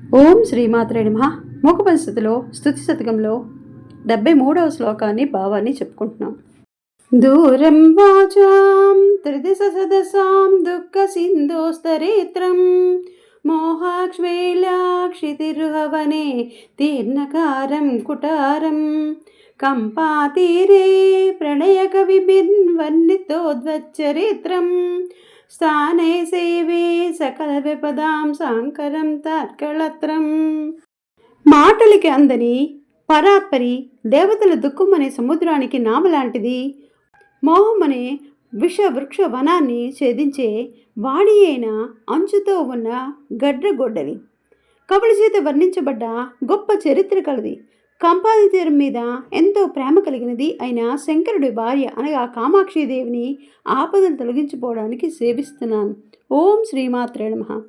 ఓం శ్రీమాత్రే నమ. మూక పరిస్థితిలో స్థుతి శతకంలో డెబ్బై మూడవ శ్లోకాన్ని భావాన్ని చెప్పుకుంటున్నాం. దూరం వాచాం త్రిదిశ సదసాం దుఃఖ సింధోస్తరేత్రం మోహాక్ష్మేలాక్షితిరుహవనే తీర్ణకారం కుటారం కంపాతీరే ప్రణయక విభిన్వర్ణితోద్వచ్చరిత్రం స్థానే సేవే సకల విపదాం సాంకరం తార్కళత్రం. మాటలకి అందని పరాపరి దేవతల దుఃఖం అనే సముద్రానికి నామలాంటిది. మోహం అనే విష వృక్ష వనాన్ని ఛేదించే వాణి అయిన అంచుతో ఉన్న గడ్రగొడ్డది కవుల చేత వర్ణించబడ్డ గొప్ప చరిత్ర కలది. కంపాది తీరం మీద ఎంతో ప్రేమ కలిగినది అయిన శంకరుడి భార్య అనగా కామాక్షిదేవిని ఆపదలు తొలగించుకోవడానికి సేవిస్తున్నాను. ఓం శ్రీమాత్రే నమ.